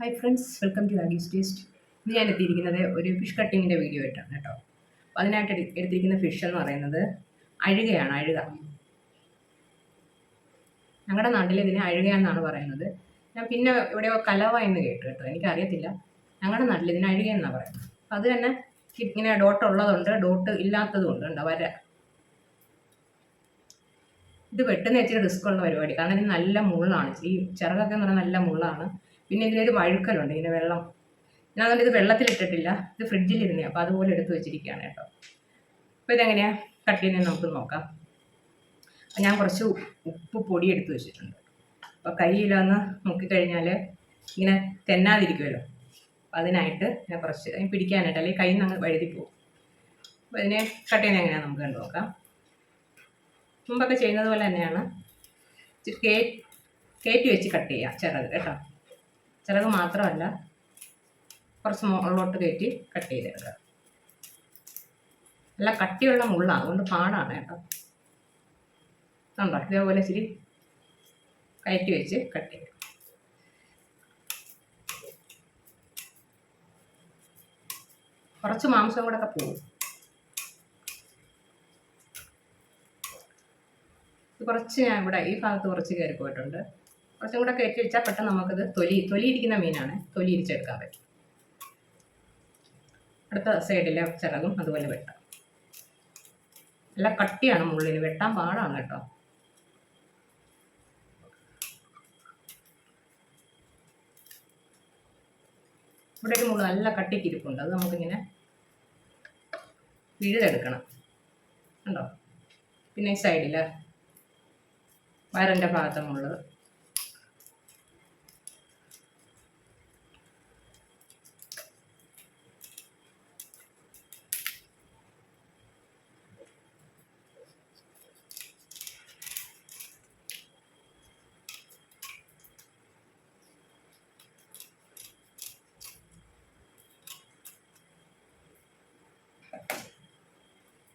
Hi friends welcome to Aagee's taste ഇന്ന് ഞാൻ എത്തിയിരിക്കുന്നത് ഒരു ഫിഷ് കട്ടിങ്ങിന്റെ വീഡിയോ ആയിട്ടാണ് കേട്ടോ. അപ്പോൾ അതിനായിട്ട് എടു- എടുത്തിരിക്കുന്ന ഫിഷ് എന്ന് പറയുന്നത് അഴുകയാണ് അഴുക. ഞങ്ങളുടെ നാട്ടിൽ ഇതിനെ അഴുകയെന്നാണ് പറയുന്നത്. ഞാൻ പിന്നെ എവിടെയോ കലവ എന്ന് കേട്ടു കേട്ടോ എനിക്കറിയത്തില്ല. ഞങ്ങളുടെ നാട്ടിൽ ഇതിനെ അഴുകയെന്നാണ് പറയുന്നത്. അപ്പോൾ അത് തന്നെ ഇങ്ങനെ ഡോട്ട് ഉള്ളതുണ്ട് ഡോട്ട് ഇല്ലാത്തതും ഉണ്ടോ വര. ഇത് പെട്ടെന്ന് വെച്ചിട്ട് റിസ്ക് ഉള്ള പരിപാടി കാരണം ഇത് നല്ല മുള്ളാണ്. ഈ ചിറകൊക്കെ എന്ന് പറഞ്ഞാൽ നല്ല മുള്ളാണ്. പിന്നെ ഇതിനൊരു വഴുക്കലുണ്ട് ഇങ്ങനെ വെള്ളം. ഞാൻ അതുകൊണ്ട് ഇത് വെള്ളത്തിലിട്ടിട്ടില്ല ഇത് ഫ്രിഡ്ജിലിരുന്നേ അപ്പോൾ അതുപോലെ എടുത്ത് വെച്ചിരിക്കുകയാണ് കേട്ടോ. അപ്പോൾ ഇതെങ്ങനെയാണ് കട്ട് ചെയ്യുന്നത് നമുക്ക് നോക്കാം. അപ്പം ഞാൻ കുറച്ച് ഉപ്പ് പൊടി എടുത്ത് വെച്ചിട്ടുണ്ട്. അപ്പോൾ കയ്യിലൊന്ന് മുക്കിക്കഴിഞ്ഞാൽ ഇങ്ങനെ തെന്നാതിരിക്കുമല്ലോ. അപ്പോൾ അതിനായിട്ട് ഞാൻ കുറച്ച് പിടിക്കാനായിട്ട് അല്ലെങ്കിൽ കയ്യിൽ നിന്ന് അങ്ങ് വഴുതി പോകും. അപ്പോൾ ഇതിനെ കട്ട് ചെയ്യുന്നത് എങ്ങനെയാണ് നമുക്ക് കണ്ടു നോക്കാം. മുമ്പൊക്കെ ചെയ്യുന്നത് പോലെ തന്നെയാണ്. കേ കയറ്റി വെച്ച് കട്ട് ചെയ്യാം ചെറുത് കേട്ടോ. ചിറക് മാത്രമല്ല കുറച്ച് മുകളിലോട്ട് കയറ്റി കട്ട് ചെയ്തെടുക്കുക നല്ല കട്ടിയുള്ള മുള്ളാണ് അതുകൊണ്ട് പാടാണ് കേട്ടോ. കണ്ടോ? ഇതേപോലെ ഇച്ചിരി കയറ്റി വെച്ച് കട്ട് ചെയ്യും കുറച്ച് മാംസം കൂടെ ഒക്കെ പോകും കുറച്ച് ഞാൻ ഇവിടെ ഈ ഭാഗത്ത് കുറച്ച് കയറി പോയിട്ടുണ്ട്. കുറച്ചും കൂടെ കയറ്റി വെച്ചാൽ പെട്ടെന്ന് നമുക്കത് തൊലി തൊലിയിരിക്കുന്ന മീനാണ്. തൊലി ഇരിച്ചെടുക്കാൻ പറ്റും. അടുത്ത സൈഡിലെ ചിറകും അതുപോലെ വെട്ടാം. നല്ല കട്ടിയാണ് മുള്ളിന്. വെട്ടാൻ പാടാണ് കേട്ടോ. ഇവിടെ ഒരു മുള്ള് നല്ല കട്ടിക്ക് ഇരിപ്പുണ്ട് അത് നമുക്കിങ്ങനെ പിഴുതെടുക്കണം കണ്ടോ? പിന്നെ ഈ സൈഡിൽ വയറിന്റെ ഭാഗത്തെ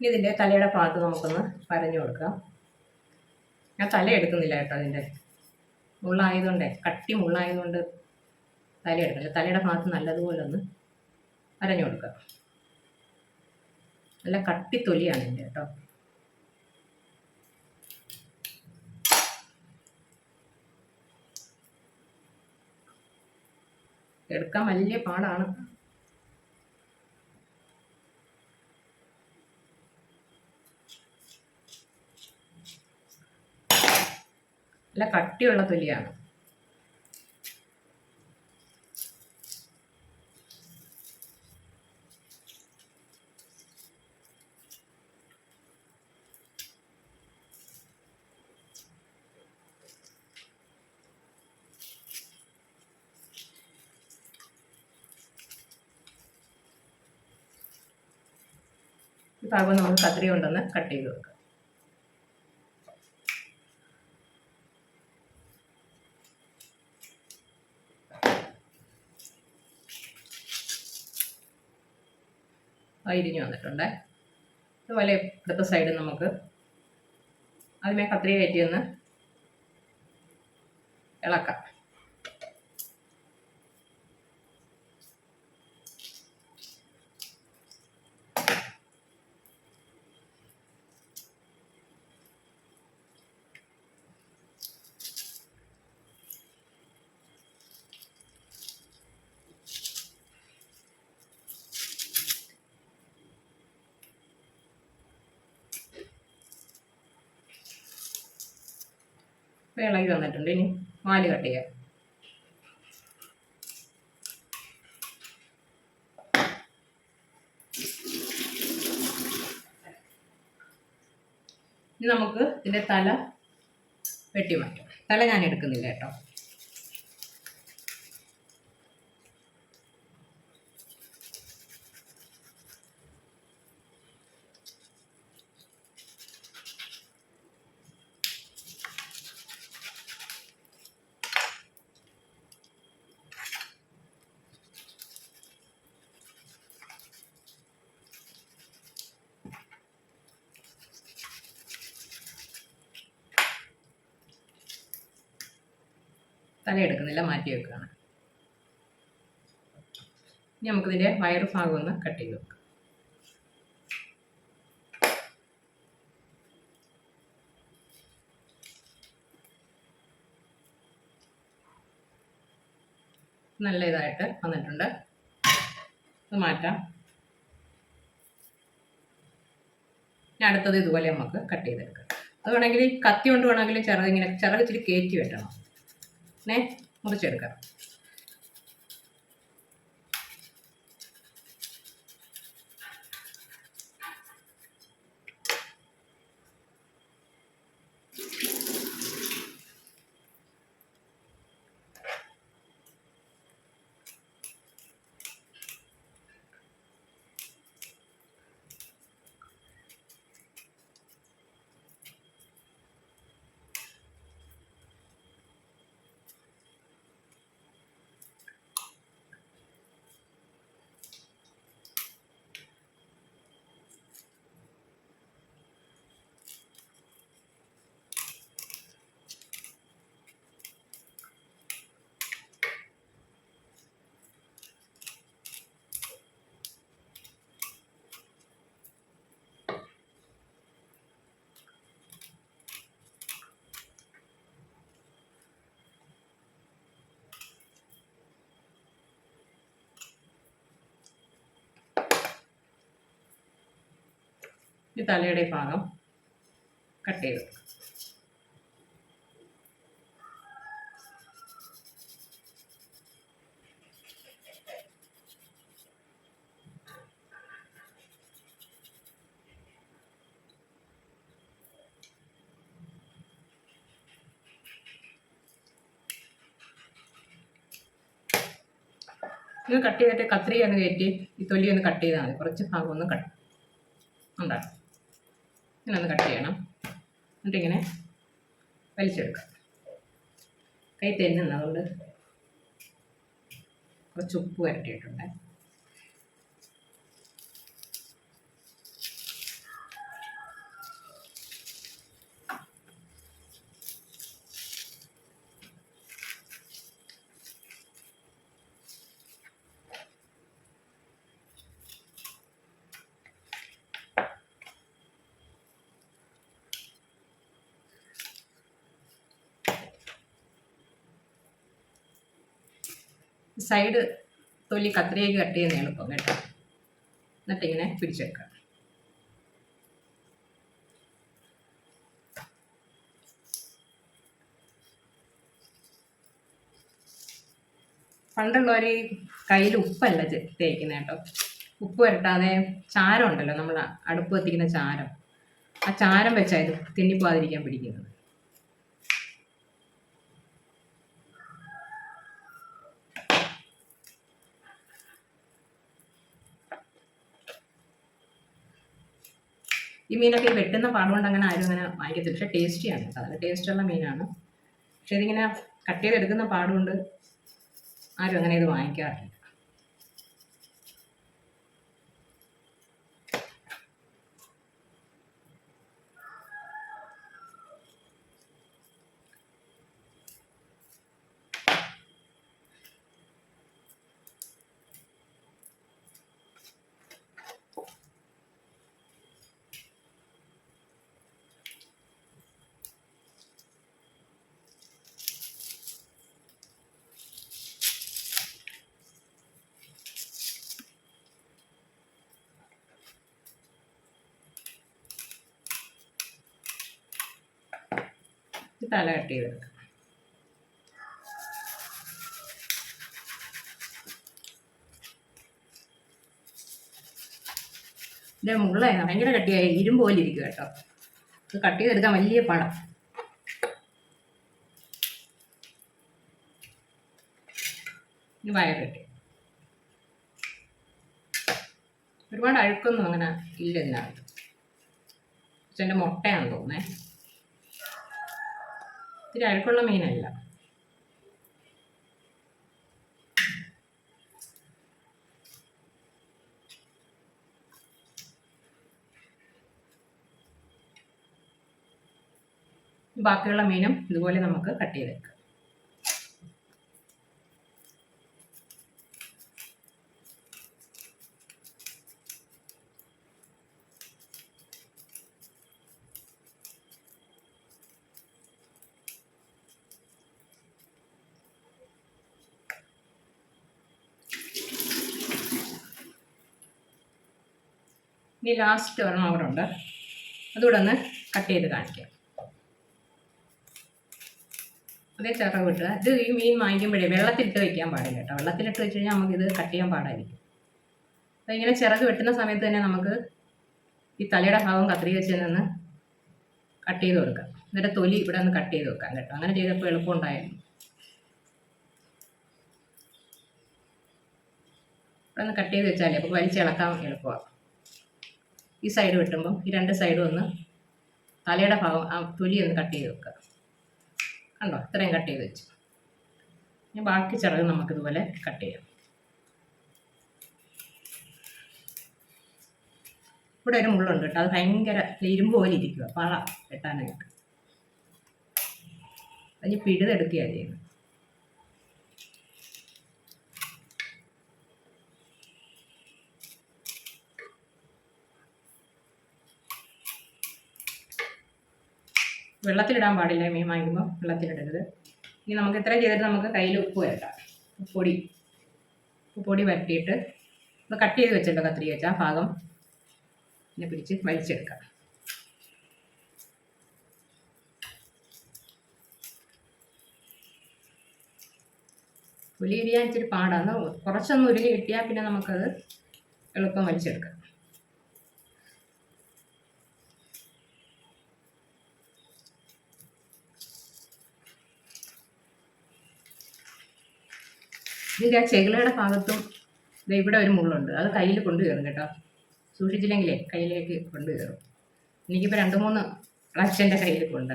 ഇനി ഇതിന്റെ തലയുടെ ഭാഗത്ത് നമുക്കൊന്ന് വരഞ്ഞു കൊടുക്കാം. ഞാൻ തല എടുക്കുന്നില്ല കേട്ടോ അതിന്റെ. മുള്ളായതുകൊണ്ടേ കട്ടി മുള്ളായതുകൊണ്ട് തല എടുക്കില്ല തലയുടെ ഭാഗത്ത് നല്ലതുപോലെ ഒന്ന് വരഞ്ഞു കൊടുക്കുക നല്ല കട്ടി തൊലിയാണ് ഇതിന്റെ കേട്ടോ. എടുക്കാൻ വലിയ പാടാണ്. നല്ല കട്ടിയുള്ള തൊലിയാണ്. ഭാഗം നമുക്ക് കത്രി കൊണ്ടൊന്ന് കട്ട് ചെയ്ത് വെക്കാം. അരിഞ്ഞു വന്നിട്ടുണ്ട്. അതുപോലെ ഇവിടുത്തെ സൈഡ് നമുക്ക് ആദ്യമേ കത്രിക കയറ്റി ഒന്ന് ഇളക്കാം. ഇപ്പോൾ ഇളകി വന്നിട്ടുണ്ട് ഇനി മാൽ കട്ട് ചെയ്യാം. ഇനി നമുക്ക് ഇതിന്റെ തല വെട്ടി മാറ്റാം. തല ഞാൻ എടുക്കുന്നില്ല കേട്ടോ. തല എടുക്കുന്നില്ല മാറ്റി വെക്കുകയാണ്. ഇനി നമുക്കിതിന്റെ വയറ് ഭാഗം ഒന്ന് കട്ട് ചെയ്ത് വെക്കാം. നല്ല ഇതായിട്ട് വന്നിട്ടുണ്ട്. ഇത് മാറ്റാം. ഇനി അടുത്തത് ഇതുപോലെ നമുക്ക് കട്ട് ചെയ്തെടുക്കാം. അത് വേണമെങ്കിൽ കത്തി കൊണ്ട് വേണമെങ്കിൽ ചിറക് ഇങ്ങനെ കയറ്റി വെട്ടണം. മുറിച്ചെടുക്കാം. ഈ തലയുടെ ഭാഗം കട്ട് ചെയ്ത് ഇത് കട്ട് ചെയ്തിട്ട് കത്രി ഒന്ന് കയറ്റി ഈ തൊലി ഒന്ന് കട്ട് ചെയ്താൽ മതി. കുറച്ച് ഭാഗം ഒന്ന് കട്ട്. ഉണ്ടാകും ഇങ്ങനെ ഒന്ന് കട്ട് ചെയ്യണം. എന്നിട്ടിങ്ങനെ വലിച്ചെടുക്കാം. കൈ തെന്നുന്നതുകൊണ്ട് കുറച്ച് ഉപ്പ് വരട്ടിയിട്ടുണ്ട്. സൈഡ് തൊലി കത്രിയേക്ക് കട്ട് ചെയ്യുന്ന എളുപ്പം കേട്ടോ. എന്നിട്ട് ഇങ്ങനെ പിടിച്ചെടുക്കാം പണ്ടുള്ളവർ ഈ കയ്യിൽ ഉപ്പല്ല തേക്കുന്നത് കേട്ടോ. ഉപ്പ് വരട്ടാതെ ചാരം ഉണ്ടല്ലോ നമ്മൾ അടുപ്പ് എത്തിക്കുന്ന ചാരം. ആ ചാരം വെച്ചായത് തിന്നിപ്പോവാതിരിക്കാൻ പിടിക്കുന്നത് ഈ മീനൊക്കെ വെട്ടുന്ന പാടുകൊണ്ട് അങ്ങനെ ആരും അങ്ങനെ വാങ്ങിക്കത്തില്ല. പക്ഷേ ടേസ്റ്റിയാണ് കേട്ടോ. നല്ല ടേസ്റ്റുള്ള മീനാണ്. പക്ഷേ ഇതിങ്ങനെ കട്ട് ചെയ്തെടുക്കുന്ന പാടുകൊണ്ട് ആരും അങ്ങനെ ഇത് വാങ്ങിക്കാറില്ല. തല കട്ട് ചെയ്ത് ചെയ്തെടുക്കാം ഇതിന്റെ മുള്ള ഭയങ്കര കട്ടിയായി. ഇരുമ്പ് പോലെ ഇരിക്കും കേട്ടോ. ഇത് കട്ട് ചെയ്തെടുക്കാൻ വലിയ പണം. ഇനി വയർ കെട്ടി. ഒരുപാട് അഴുക്കൊന്നും അങ്ങനെ ഇല്ല ഇതിനകത്ത്. പക്ഷെ എന്റെ മുട്ടയാണെന്ന് തോന്നേ ഇത്തിരി അഴുക്കുള്ള മീനല്ല. ബാക്കിയുള്ള മീനും ഇതുപോലെ നമുക്ക് കട്ട് ചെയ്തെടുക്കാം. ഇനി ലാസ്റ്റ് ഒരെണ്ണം അവിടെ ഉണ്ട് അതുകൂടെ ഒന്ന് കട്ട് ചെയ്ത് കാണിക്കാം. അതേ ചിറക് വിട്ടുക ഇത് ഈ മീൻ വാങ്ങിക്കുമ്പോഴേ വെള്ളത്തിലിട്ട് വയ്ക്കാൻ പാടില്ല കേട്ടോ. വെള്ളത്തിലിട്ട് വെച്ച് കഴിഞ്ഞാൽ നമുക്കിത് കട്ട് ചെയ്യാൻ പാടായിരിക്കും. അപ്പോൾ ഇങ്ങനെ ചിറക് വെട്ടുന്ന സമയത്ത് തന്നെ നമുക്ക് ഈ തലയുടെ ഭാഗം കത്രിക വെച്ച് നിന്ന് കട്ട് ചെയ്ത് കൊടുക്കാം. എന്നിട്ട് തൊലി ഇവിടെ ഒന്ന് കട്ട് ചെയ്ത് വെക്കാം കേട്ടോ. അങ്ങനെ ചെയ്തപ്പോൾ എളുപ്പമുണ്ടായിരുന്നു ഇവിടെ ഒന്ന് കട്ട് ചെയ്ത് വെച്ചാലേ അപ്പോൾ വലിച്ചിളക്കാൻ എളുപ്പമാണ് ഈ സൈഡ് വെട്ടുമ്പം ഈ രണ്ട് സൈഡും ഒന്ന് തലയുടെ ഭാഗം ആ തൊലി ഒന്ന് കട്ട് ചെയ്ത് വെക്കുക. കണ്ടോ? ഇത്രയും കട്ട് ചെയ്ത് വെച്ചു. ഇനി ബാക്കി ചിറക് നമുക്കിതുപോലെ കട്ട് ചെയ്യാം. ഇവിടെ ഒരു മുള്ളുണ്ട് കേട്ടോ. അത് ഭയങ്കര ഇരുമ്പ് പോലെ ഇരിക്കുക പാള വെട്ടാനായിട്ട്. അതിന് പിഴുതെടുക്കുകയാണ് ചെയ്യുന്നത്. വെള്ളത്തിലിടാൻ പാടില്ല മീൻ വാങ്ങിക്കുമ്പോൾ വെള്ളത്തിലിടരുത്. ഇനി നമുക്ക് ഇത്രയും ചെയ്തിട്ട് നമുക്ക് കയ്യിൽ ഉപ്പ് വരട്ടാം. ഉപ്പൊടി. ഉപ്പൊടി വരട്ടിയിട്ട് നമ്മൾ കട്ട് ചെയ്ത് വെച്ചിട്ട് കത്തിരി വെച്ച ആ ഭാഗം പിന്നെ പിടിച്ച് വലിച്ചെടുക്കാം. ഉലി ഇരിയാൻ ഇച്ചിരി പാടാണ്. കുറച്ചൊന്ന് ഉരുളി കിട്ടിയാൽ പിന്നെ നമുക്കത് എളുപ്പം വലിച്ചെടുക്കാം. ഇതിന്റെ ആ ചെകിളയുടെ ഭാഗത്തും ഇവിടെ ഒരു മുള്ളുണ്ട്. അത് കയ്യിൽ കൊണ്ടു കയറും കേട്ടോ. സൂക്ഷിച്ചില്ലെങ്കിലേ കയ്യിലേക്ക് കൊണ്ടു കയറും എനിക്കിപ്പോൾ രണ്ട് മൂന്ന് അച്ഛന്റെ കയ്യിൽ കൊണ്ട്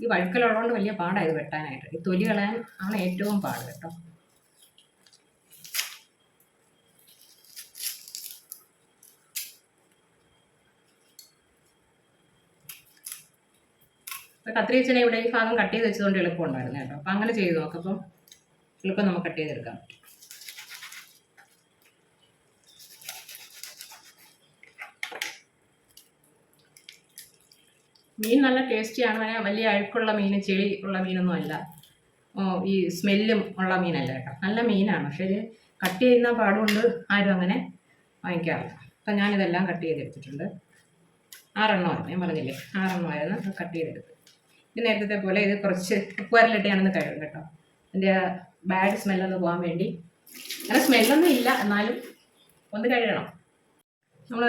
ഈ വഴുക്കലുള്ളതുകൊണ്ട് വലിയ പാടായത് വെട്ടാനായിട്ട്. ഈ തൊലി കളയാൻ ആണ് ഏറ്റവും പാട് കേട്ടോ. അപ്പോൾ കത്രി വെച്ചാൽ ഇവിടെ ഈ ഭാഗം കട്ട് ചെയ്ത് വെച്ചതുകൊണ്ട് എളുപ്പമുണ്ടായിരുന്നു കേട്ടോ. അപ്പോൾ അങ്ങനെ ചെയ്ത് നോക്കപ്പം എളുപ്പം നമുക്ക് കട്ട് ചെയ്തെടുക്കാം. മീൻ നല്ല ടേസ്റ്റിയാണ് അങ്ങനെ വലിയ അഴുക്കുള്ള മീൻ ചെളി ഉള്ള മീനൊന്നും അല്ല. ഈ സ്മെല്ലും ഉള്ള മീനല്ല കേട്ടോ. നല്ല മീനാണ്. പക്ഷേ കട്ട് ചെയ്യുന്ന പാടുകൊണ്ട് ആരും അങ്ങനെ വാങ്ങിക്കാറില്ല. അപ്പം ഞാനിതെല്ലാം കട്ട് ചെയ്തെടുത്തിട്ടുണ്ട്. ആറെണ്ണമായിരുന്നു. ഞാൻ പറഞ്ഞില്ലേ? ആറെണ്ണമായിരുന്നു. കട്ട് ചെയ്തെടുത്ത് നേരത്തെ പോലെ ഇത് കുറച്ച് ഉപ്പുവരലിട്ട് ഞാനൊന്ന് കഴുകും കേട്ടോ അതിന്റെ ബാഡ് സ്മെല്ലൊന്ന് പോകാൻ വേണ്ടി. അങ്ങനെ സ്മെല്ലൊന്നും ഇല്ല എന്നാലും ഒന്ന് കഴുകണം. നമ്മൾ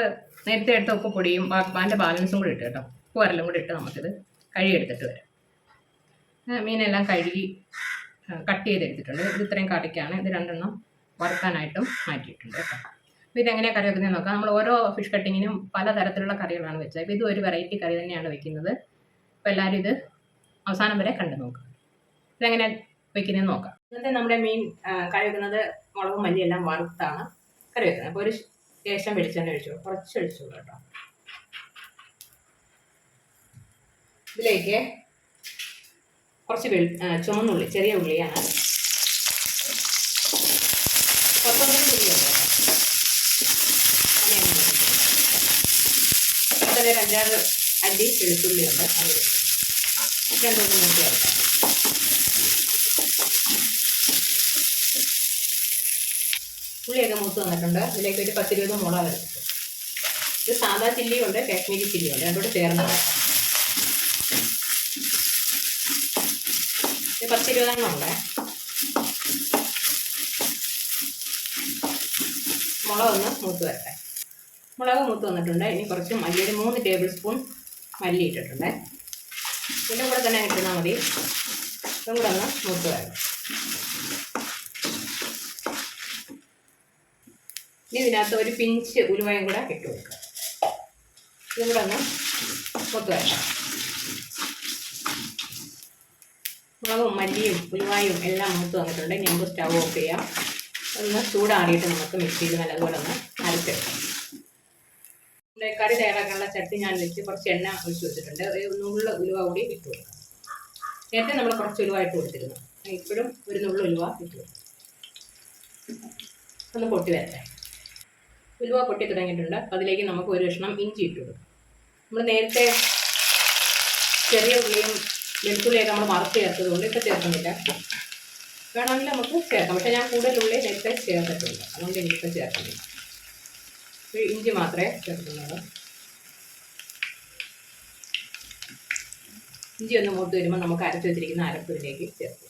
നേരത്തെ എടുത്ത ഉപ്പ് പൊടിയും അതിന്റെ ബാലൻസും കൂടി ഇട്ട് കേട്ടോ. ഉപ്പുവരലും കൂടി ഇട്ട് നമുക്കിത് കഴുകിയെടുത്തിട്ട് വരാം. മീനെല്ലാം കഴുകി കട്ട് ചെയ്തെടുത്തിട്ടുണ്ട്. ഇത് ഇത്രയും കറിക്കാണ്. ഇത് രണ്ടെണ്ണം വറുക്കാനായിട്ടും മാറ്റിയിട്ടുണ്ട് കേട്ടോ. അപ്പോൾ ഇതെങ്ങനെയാണ് കറി വെക്കുന്നത് നോക്കാം. നമ്മൾ ഓരോ ഫിഷ് കട്ടിങ്ങിനും പല തരത്തിലുള്ള കറികളാണ് വെച്ചത്. ഇപ്പോൾ ഇത് ഒരു വെറൈറ്റി കറി തന്നെയാണ് വെക്കുന്നത്. അപ്പോൾ എല്ലാവരും ഇത് അവസാനം വരെ കണ്ടു നോക്കുക ഇതെങ്ങനെ വെക്കുന്നതെന്ന് നോക്കാം. ഇന്നത്തെ നമ്മുടെ മീൻ കറി മുളകും മല്ലി എല്ലാം വറുത്താണ് കറി വെക്കുന്നത്. അപ്പോൾ ഒരു ശേഷം വെളിച്ചെണ്ണ ഒഴിച്ചു. കുറച്ച് ഒഴിച്ചു കേട്ടോ. ഇതിലേക്ക് കുറച്ച് വെളി ചുമന്നുള്ളി ചെറിയ ഉള്ളിയാണ്. അഞ്ചാറ് അല്ലി വെളുത്തുള്ളിയുണ്ട്. അത് രണ്ടൊന്നും നോക്കി ചേർക്കാം ഉള്ളിയൊക്കെ മൂത്ത് വന്നിട്ടുണ്ട്. ഇതിലേക്ക് ഒരു പത്തിരുപത് മുളക് ഇത് സാധാ ചില്ലിയുണ്ട് കാശ്മീരി ചില്ലിയുണ്ട്. രണ്ടോട് ചേർന്ന് വയ്ക്കാം ഇത് പത്തിരുപതെണ്ണം ഉണ്ട്. മുളക് ഒന്ന് മൂത്ത് വരട്ടെ. മുളക് മൂത്ത് വന്നിട്ടുണ്ട്. ഇനി കുറച്ച് മല്ലി ഒരു മൂന്ന് ടേബിൾ സ്പൂൺ മല്ലി ഇട്ടിട്ടുണ്ട്. ഇതിന്റെ കൂടെ തന്നെ ഇട്ടിരുന്നാൽ മതി. ഇതും കൂടെ ഒന്ന് മൂത്ത് വരണം ഇനി ഇതിനകത്ത് ഒരു പിഞ്ച് ഉലുവയും കൂടെ ഇട്ട് കൊടുക്കുക ഇതും കൂടെ ഒന്ന് മൂത്ത് വരണം മുളകും മല്ലിയും ഉലുവായും എല്ലാം മൂത്ത് വന്നിട്ടുണ്ട് ഞങ്ങൾക്ക് സ്റ്റൗ ഓഫ് ചെയ്യാം. ഒന്ന് ചൂടാറിയിട്ട് നമുക്ക് മിക്സിയിൽ നല്ലതുപോലെ ഒന്ന് അരച്ചെടുക്കാം. കറി തയ്യാറാക്കാനുള്ള ചട്ടി ഞാൻ വെച്ച് കുറച്ച് എണ്ണ ഒഴിച്ചു വെച്ചിട്ടുണ്ട്. നുള്ള ഉലുവ കൂടി ഇട്ട് കൊടുക്കാം. നേരത്തെ നമ്മൾ കുറച്ച് ഉലുവ ഇട്ട് കൊടുത്തിരുന്നു. ഇപ്പോഴും ഒരു നുള്ള ഉലുവ ഇട്ട് കൊടുക്കും. ഒന്ന് പൊട്ടി വരട്ടെ. ഉലുവ പൊട്ടി തുടങ്ങിയിട്ടുണ്ട്. അതിലേക്ക് നമുക്ക് ഒരു കഷ്ണം ഇഞ്ചി ഇട്ട് കൊടുക്കും. നമ്മൾ നേരത്തെ ചെറിയ ഉള്ളിയും വെളുത്തുള്ളിയൊക്കെ നമ്മൾ വറുത്ത് ചേർത്തത് കൊണ്ട് ഇപ്പം ചേർക്കുന്നില്ല. വേണമെങ്കിൽ നമുക്ക് ചേർക്കാം. പക്ഷേ ഞാൻ കൂടുതൽ ഉള്ളി നേരത്തെ ചേർത്തിട്ടുണ്ട് അതുകൊണ്ട് എനിക്കിപ്പോൾ ചേർക്കുന്നില്ല. ഇഞ്ചി മാത്രമേ ചേർക്കുന്നുള്ളൂ. ഇഞ്ചി ഒന്ന് മൂത്ത് വരുമ്പോൾ നമുക്ക് അരച്ച് വെച്ചിരിക്കുന്ന അരപ്പിലേക്ക് ചേർക്കും.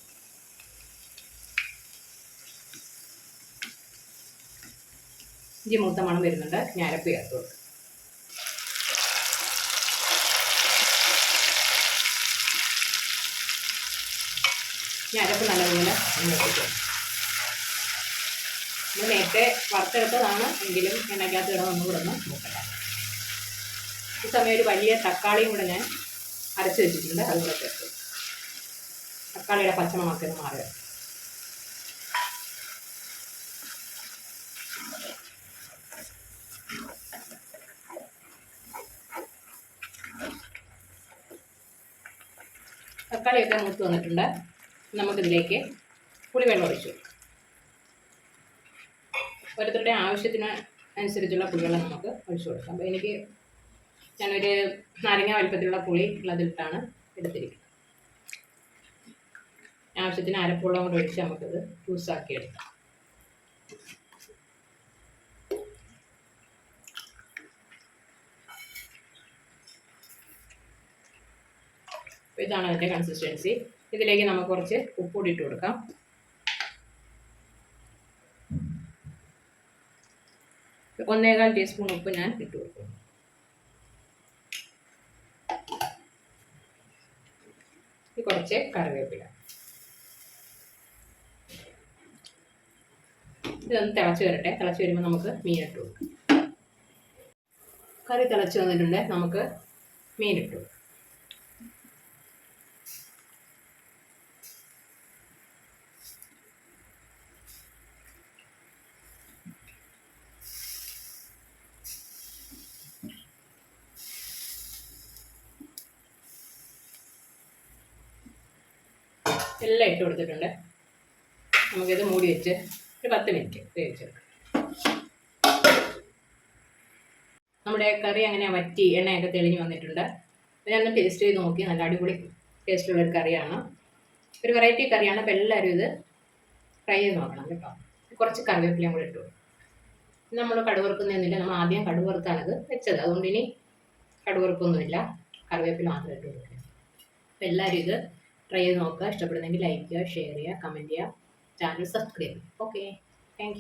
ഇഞ്ചി മൂത്ത മണം വരുന്നുണ്ട്. ഞാൻ അരപ്പ് ചേർത്ത് കൊടുക്കും. ഞാൻ അരപ്പ് നല്ലതുപോലെ നമ്മൾ നേരത്തെ വറുത്തെടുത്തതാണ്. എങ്കിലും എണ്ണയ്ക്കകത്ത് ഇടം ഒന്നും കൂടെ ഒന്ന് നോക്കട്ടെ ഈ സമയം ഒരു വലിയ തക്കാളിയും കൂടെ ഞാൻ അരച്ച് വെച്ചിട്ടുണ്ട്. അതും കൂടെ ചേർത്ത്. തക്കാളിയുടെ പച്ചമണമൊക്കെ ഒന്ന് മാറി തക്കാളിയൊക്കെ മൂത്ത് വന്നിട്ടുണ്ട്. നമുക്കിതിലേക്ക് പുളിവെള്ളം ഒഴിച്ചു. ഓരോരുത്തരുടെ ആവശ്യത്തിന് അനുസരിച്ചുള്ള പുളികൾ നമുക്ക് ഒഴിച്ചു കൊടുക്കാം. അപ്പോൾ എനിക്ക് ഞാനൊരു നാരങ്ങ വലിപ്പത്തിലുള്ള പുളി ഉള്ളതിലിട്ടാണ് എടുത്തിരിക്കുന്നത്. ആവശ്യത്തിന് അരപ്പുള്ളം കൂടെ ഒഴിച്ച് നമുക്കത് ജ്യൂസാക്കി എടുക്കാം. ഇതാണ് അതിന്റെ കൺസിസ്റ്റൻസി ഇതിലേക്ക് നമുക്ക് കുറച്ച് ഉപ്പുകൂടി ഇട്ട് കൊടുക്കാം. ഒന്നേകാൽ ടീസ്പൂൺ ഉപ്പ് ഞാൻ ഇട്ട് കൊടുക്കും കുറച്ച് കറിവേപ്പില. ഇതൊന്ന് തിളച്ച് വരട്ടെ. തിളച്ച് വരുമ്പോൾ നമുക്ക് മീൻ ഇട്ടു കൊടുക്കാം. കറി തിളച്ച് വന്നിട്ടുണ്ട്. നമുക്ക് മീൻ ഇട്ടു കൊടുക്കാം എല്ലാം ഇട്ട് കൊടുത്തിട്ടുണ്ട്. നമുക്കിത് മൂടി വെച്ച് ഒരു പത്ത് മിനിറ്റ് വേവിച്ചെടുക്കാം. നമ്മുടെ കറി അങ്ങനെ വറ്റി എണ്ണയൊക്കെ തെളിഞ്ഞ് വന്നിട്ടുണ്ട്. ഞാനൊന്ന് ടേസ്റ്റ് ചെയ്ത് നോക്കി നല്ല അടിപൊളി ടേസ്റ്റുള്ള ഒരു കറിയാണ്. ഒരു വെറൈറ്റി കറിയാണ് അപ്പോൾ എല്ലാവരും ഇത് ഫ്രൈ ചെയ്ത് നോക്കണം കേട്ടോ. കുറച്ച് കറിവേപ്പിലയും കൂടെ ഇട്ടു. നമ്മൾ കടുവറുക്കുന്നില്ല നമ്മൾ ആദ്യം കടുവറുത്താണിത് വെച്ചത്. അതുകൊണ്ട് ഇനി കടുവറുപ്പൊന്നുമില്ല കറിവേപ്പില മാത്രം ഇട്ട് കൊടുക്കുക. അപ്പോൾ എല്ലാവരും ഇത് ട്രൈ ചെയ്ത് നോക്കുക. ഇഷ്ടപ്പെടുന്നെങ്കിൽ ലൈക്ക് ചെയ്യുക ഷെയർ ചെയ്യുക കമന്റ് ചെയ്യുക. ചാനൽ സബ്സ്ക്രൈബ് ചെയ്യുക ഓക്കെ താങ്ക്